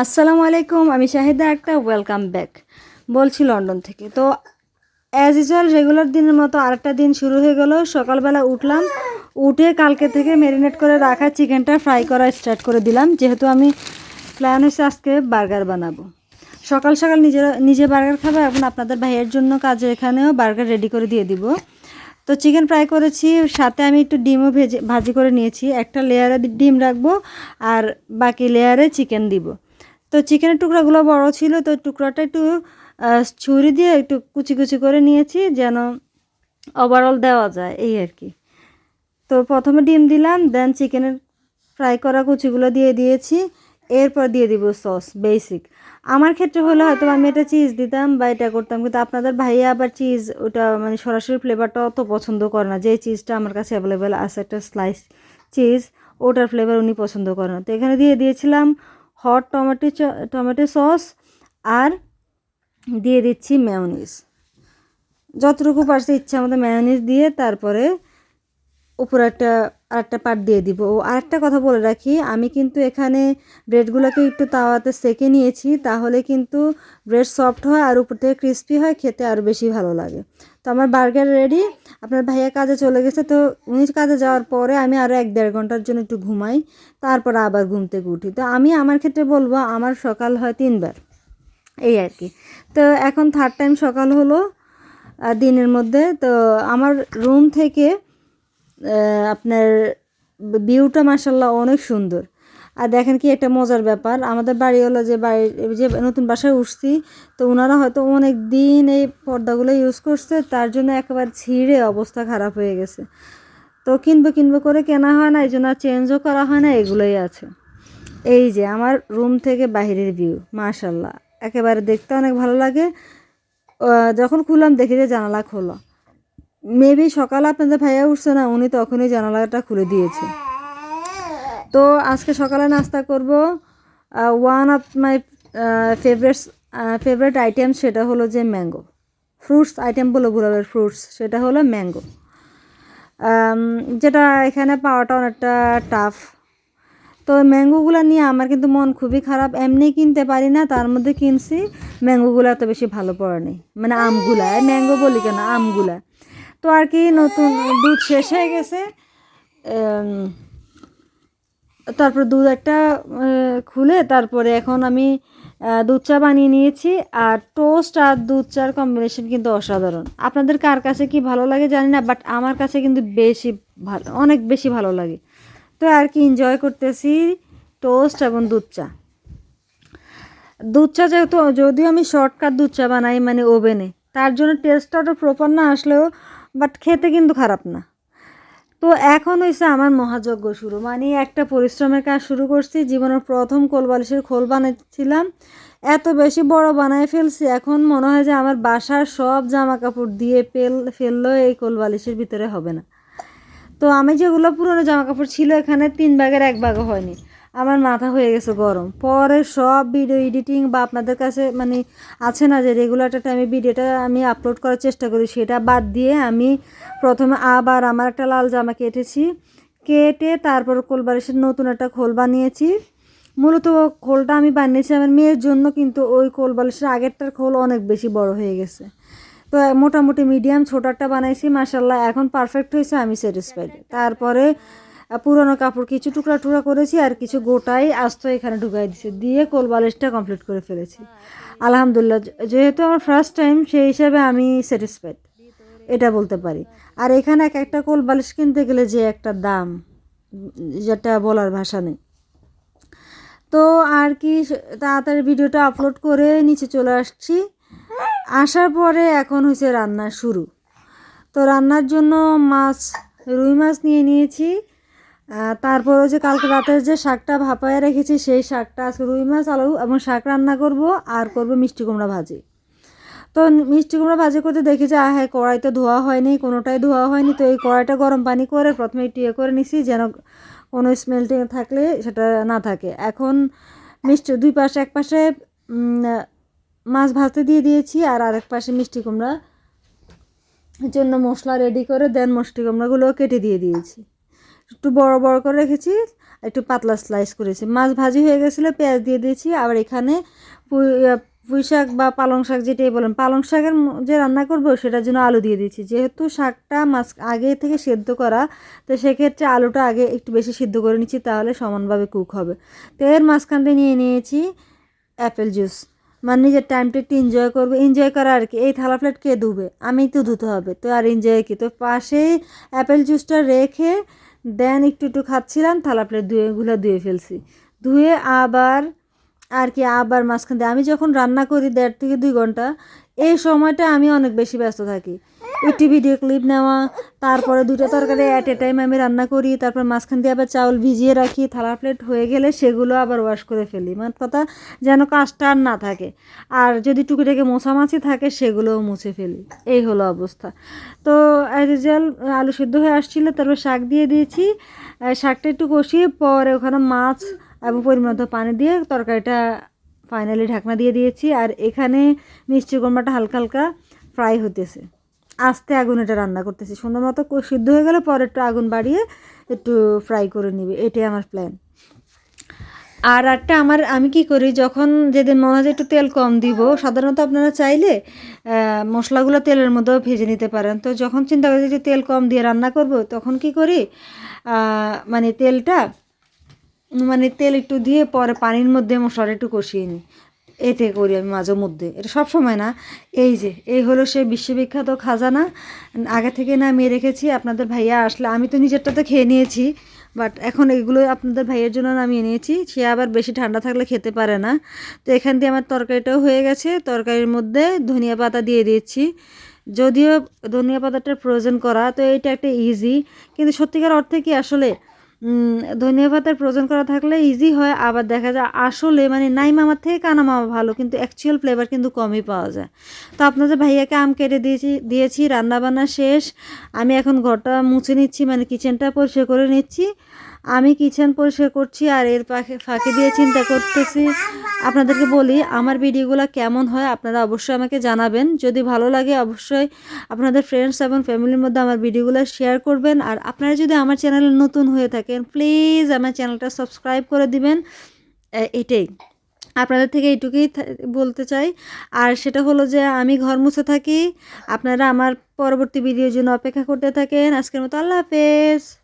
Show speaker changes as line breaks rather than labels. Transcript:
আসসালামু আলাইকুম, আমি শাহিদা একটা ওয়েলকাম ব্যাক বলছি লন্ডন থেকে। তো অ্যাজ ইউজুয়াল রেগুলার দিনের মতো আরেকটা দিন শুরু হয়ে গেল। সকালবেলা উঠলাম, উঠে কালকে থেকে ম্যারিনেট করে রাখা চিকেনটা ফ্রাই করা স্টার্ট করে দিলাম। যেহেতু আমি প্ল্যান হয়েছে আজকে বার্গার বানাবো। সকাল সকাল নিজের, নিজে বার্গার খাব এখন আপনাদের ভাইয়ের জন্য কাজে এখানেও বার্গার রেডি করে দিয়ে দিব। তো চিকেন ফ্রাই করেছি, সাথে আমি একটু ডিমও ভেজে, ভাজি করে নিয়েছি। একটা লেয়ারে ডিম রাখব আর বাকি লেয়ারে চিকেন দিব। তো চিকেনের টুকরাগুলো বড় ছিল, তো টুকরাটা একটু ছুরি দিয়ে একটু কুচি কুচি করে নিয়েছি যেন ওভারঅল দেওয়া যায়, এই আর কি। তো প্রথমে ডিম দিলাম দেন চিকেনের ফ্রাই করা কুচিগুলো দিয়ে দিয়েছি, এরপর দিয়ে দিব সস বেসিক আমার ক্ষেত্রে হলে হয়তো আমি এটা চিজ দিতাম বা এটা করতাম, কিন্তু আপনাদের ভাইয়া আবার চিজ ওটা মানে সরাসরি ফ্লেভারটা অত পছন্দ করে না। যে চিজটা আমার কাছে অ্যাভেলেবেল আছে, একটা স্লাইস চিজ ওটার ফ্লেভার উনি পছন্দ করেন তো এখানে দিয়ে দিয়েছিলাম হট টমেটো টমেটো সস আর দিয়ে দিচ্ছি ম্যাওনিস যতটুকু পারছে ইচ্ছা মতো ম্যাওনিস দিয়ে তারপরে উপরে একটা, আরেকটা পাট দিয়ে দিব। ও আরেকটা কথা বলে রাখি, আমি কিন্তু এখানে ব্রেডগুলোকে একটু তাওয়াতে সেকে নিয়েছি, তাহলে কিন্তু ব্রেড সফট হয় আর উপর থেকে ক্রিস্পি হয়, খেতে আরও বেশি ভালো লাগে। তো আমার বার্গার রেডি আপনার ভাইয়া কাজে চলে গেছে, তো উনি কাজে যাওয়ার পরে আমি আরও এক দেড় ঘণ্টার জন্য একটু ঘুমাই, তারপর আবার ঘুম থেকে উঠি। তো আমি আমার ক্ষেত্রে বলব, আমার সকাল হয় তিনবার। এই আর কি। তো এখন থার্ড টাইম সকাল হলো দিনের মধ্যে। তো আমার রুম থেকে আপনার ভিউটা মাসাল্লাহ অনেক সুন্দর। আর দেখেন কি, একটা মজার ব্যাপার। আমাদের বাড়ি হলো যে বাড়ি যে নতুন বাসায় উঠছি, তো ওনারা হয়তো অনেক দিন এই পর্দাগুলো ইউজ করছে, তার জন্য একেবারে ছিঁড়ে অবস্থা খারাপ হয়ে গেছে। তো কিনবো কিনবো করে কেনা হয় না এই জন্য আর চেঞ্জও করা হয় না, এগুলোই আছে। এই যে আমার রুম থেকে বাইরের ভিউ মাশাল্লাহ একেবারে দেখতে অনেক ভালো লাগে। যখন খুললাম, দেখি যে জানালা খোলা। মেবি সকালে আপনাদের ভাইয়া উঠছে না, উনি তখনই জানালাটা খুলে দিয়েছে। তো আজকে সকালে নাস্তা করব। One of my favourite favourite item সেটা হলো যে ম্যাঙ্গো ফ্রুটস আইটেম বলে ঘুরাবের ফ্রুটস সেটা হলো ম্যাঙ্গো যেটা এখানে পাওয়াটা অনেকটা টাফ তো ম্যাঙ্গোগুলো নিয়ে আমার কিন্তু মন খুবই খারাপ। এমনি কিনতে পারি না, তার মধ্যে কিনছি। ম্যাঙ্গোগুলো এত বেশি ভালো পড়ে নেই। মানে আমগুলা ম্যাঙ্গো বলি কেন, আমগুলা। তো আর কি নতুন দুধ শেষ হয়ে গেছে। তারপর দুধ একটা খুলে তারপরে এখন আমি দুধ চা বানিয়ে নিয়েছি আর টোস্ট আর দুধ চার কম্বিনেশন কিন্তু অসাধারণ। আপনাদের কার কাছে কি ভালো লাগে জানি না বাট আমার কাছে কিন্তু বেশি ভালো, অনেক বেশি ভালো লাগে। তো আর কি এনজয় করতেছি টোস্ট এবং দুধ চা। দুধ চা যেহেতু, যদিও আমি শর্টকাট দুধ চা বানাই মানে ওভেনে, তার জন্য টেস্টটা ওটা প্রপার না আসলেও বাট খেতে কিন্তু খারাপ না। তো এখন হয়েছে আমার মহাযজ্ঞ শুরু। মানে একটা পরিশ্রমের কাজ শুরু করছি, জীবনের প্রথম কোল বালিশের খোল বানাচ্ছিলাম এত বেশি বড় বানায় ফেলছি, এখন মনে হয় যে আমার বাসার সব জামা কাপড় দিয়ে পেল ফেললেও এই কোল বালিশের ভিতরে হবে না। তো আমি যেগুলো পুরনো জামা কাপড় ছিল এখানে তিন ভাগের এক ভাগও হয়নি। আমার মাথা হয়ে গেছে গরম। পরে সব ভিডিও এডিটিং বা আপনাদের কাছে মানে আছে না যে রেগুলার একটা টাইমে ভিডিওটা আমি আপলোড করার চেষ্টা করি, সেটা বাদ দিয়ে আমি প্রথমে আবার আমার একটা লাল জামা কেটেছি। কেটে তারপর কোলবারিশের নতুন একটা খোল বানিয়েছি। মূলত খোলটা আমি বানিয়েছি আমার মেয়ের জন্য, কিন্তু ওই কোল বালিশের আগেরটার খোল অনেক বেশি বড় হয়ে গেছে। তো মোটামুটি মিডিয়াম ছোটারটা বানাইছি মাসাল্লাহ এখন পারফেক্ট হয়েছে, আমি স্যাটিসফাইড তারপরে পুরনো কাপড় কিছু টুকরা টুকরা করেছি আর কিছু গোটাই আস্ত এখানে ঢুকাই দিছি দিয়ে কোল বালিশটা কমপ্লিট করে ফেলেছি। আলহামদুলিল্লাহ যেহেতু আমার ফার্স্ট টাইম সেই হিসাবে আমি স্যাটিসফাইড এটা বলতে পারি। আর এখানে এক একটা কোল বালিশ কিনতে গেলে যে একটা দাম, যেটা বলার ভাষা নেই। তো আর কি, তাড়াতাড়ি ভিডিওটা আপলোড করে নিচে চলে আসছি। আসার পরে এখন হয়েছে রান্না শুরু। তো রান্নার জন্য মাছ, রুই মাছ নিয়ে নিয়েছি। তারপর যে কালকে রাতের যে শাকটা ভাপায় রেখেছি, সেই শাকটা আজকে রুই মাছ, আলু এবং শাক রান্না করব আর করব মিষ্টি কুমড়া ভাজি। তো মিষ্টি কুমড়া ভাজি করতে দেখি যে, আহ কড়াই তো ধোয়া হয়নি, কোনোটাই ধোয়া হয়নি। তো এই কড়াইটা গরম পানি করে প্রথমে ইয়ে করে নিছি, যেন কোনো স্মেলটিং থাকলে সেটা না থাকে। এখন মিষ্টি, দুই পাশে, এক পাশে মাছ ভাজতে দিয়ে দিয়েছি আর আরেক পাশে মিষ্টি কুমড়া। জন্য মশলা রেডি করে দেন, মিষ্টি কুমড়াগুলো কেটে দিয়ে দিয়েছি। একটু বড় বড় করে রেখেছি, একটু পাতলা স্লাইস করেছি। মাছ ভাজি হয়ে গেছিল, পেঁয়াজ দিয়ে দিয়েছি, আবার এখানে পুঁই শাক বা পালং শাক যেটাই বলেন, পালং শাকের যে রান্না করব সেটার জন্য আলু দিয়ে দিয়েছি। যেহেতু শাকটা মাছ আগে থেকে সেদ্ধ করা, তো সেক্ষেত্রে আলুটা আগে একটু বেশি সিদ্ধ করে নিচ্ছি, তাহলে সমানভাবে কুক হবে। তো এর মাঝখানটা নিয়ে নিয়েছি অ্যাপেল জুস মানে নিজের টাইমটা একটু এনজয় করব। এনজয় করা আর কি, এই থালা প্লেট কে ধুবে আমি তো ধুতে হবে, তো আর এনজয় কি? তো পাশেই অ্যাপেল জুসটা রেখে দেন একটু একটু খাচ্ছিলাম থালা প্লেট ধুয়ে গুলো ধুয়ে ফেলছি। ধুয়ে আবার আর কি আবার মাঝখান দিয়ে। আমি যখন রান্না করি দেড় থেকে দুই ঘণ্টা, এই সময়টা আমি অনেক বেশি ব্যস্ত থাকি। একটি ভিডিও ক্লিপ নেওয়া, তারপরে দুটো তরকারি অ্যাট এ টাইম আমি রান্না করি, তারপর মাঝখান দিয়ে আবার চাউল ভিজিয়ে রাখি থালা প্লেট হয়ে গেলে সেগুলো আবার ওয়াশ করে ফেলি। মানে কথা যেন কাজটা আর না থাকে। আর যদি টুকিটাকে মোছামাছি থাকে, সেগুলোও মুছে ফেলি। এই হলো অবস্থা। তো অ্যাজ আলু সিদ্ধ হয়ে আসছিল, তারপর শাক দিয়ে দিয়েছি। শাকটা একটু কষিয়ে পরে ওখানে মাছ এবং পরিমাণ পানি দিয়ে তরকারিটা ফাইনালি ঢাকনা দিয়ে দিয়েছি। আর এখানে মিষ্টি কোরমাটা হালকা হালকা ফ্রাই হতেছে আস্তে আগুন এটা রান্না করতেছি। সুন্দর মতো সিদ্ধ হয়ে গেলে পরে একটু আগুন বাড়িয়ে একটু ফ্রাই করে নিবে। এটাই আমার প্ল্যান আর একটা আমার, আমি কি করি, যখন যেদিন মনে হয় একটু তেল কম দিব, সাধারণত আপনারা চাইলে মশলাগুলো তেলের মধ্যেও ভেজে নিতে পারেন। তো যখন চিন্তা করি যে তেল কম দিয়ে রান্না করব, তখন কি করি মানে তেলটা মানে তেল একটু দিয়ে পরে পানির মধ্যে মশলাটা একটু কষিয়ে নিই। এতে করি আমি মাঝে মধ্যে। এটা সব সময় না। এই যে, এই হলো সে বিশ্ববিখ্যাত খাজানা। আগে থেকে না আমি রেখেছি, আপনাদের ভাইয়া আসলে, আমি তো নিজেরটা তো খেয়ে নিয়েছি বাট এখন এগুলো আপনাদের ভাইয়ের জন্য নামিয়ে নিয়েছি। সে আবার বেশি ঠান্ডা থাকলে খেতে পারে না। তো এখান দিয়ে আমার তরকারিটাও হয়ে গেছে। তরকারির মধ্যে ধনিয়া পাতা দিয়ে দিয়েছি। যদিও ধনিয়া পাতাটার প্রয়োজন করা, তো এটা একটা ইজি কিন্তু সত্যিকার অর্থে কি আসলে ধনিয়া পাতার প্রয়োজন করা থাকলে ইজি হয়। আবার দেখা যায় আসলে মানে নাই মামার থেকে কানা মামা ভালো, কিন্তু অ্যাকচুয়াল ফ্লেভার কিন্তু কমই পাওয়া যায়। তো আপনাদের ভাইয়াকে আম কেটে দিয়েছি দিয়েছি, রান্নাবান্না শেষ। আমি এখন ঘরটা মুছে নিচ্ছি মানে কিচেনটা পরিষ্কার করে নিচ্ছি। আমি কিচেন পরিষ্কার করছি আর এর পাখি ফাঁকি দিয়ে চিন্তা করতেছি। আপনাদেরকে বলি, আমার ভিডিওগুলো কেমন হয় আপনারা অবশ্যই আমাকে জানাবেন। যদি ভালো লাগে অবশ্যই আপনাদের ফ্রেন্ডস এবং ফ্যামিলির মধ্যে আমার ভিডিওগুলো শেয়ার করবেন। আর আপনারা যদি আমার চ্যানেলে নতুন হয়ে থাকেন প্লিজ আমার চ্যানেলটা সাবস্ক্রাইব করে দিবেন। এটাই। আপনাদের থেকে এইটুকুই বলতে চাই। আর সেটা হলো যে, আমি ঘর মুছে থাকি। আপনারা আমার পরবর্তী ভিডিওর জন্য অপেক্ষা করতে থাকেন। আজকের মতো আল্লাহ হাফেজ।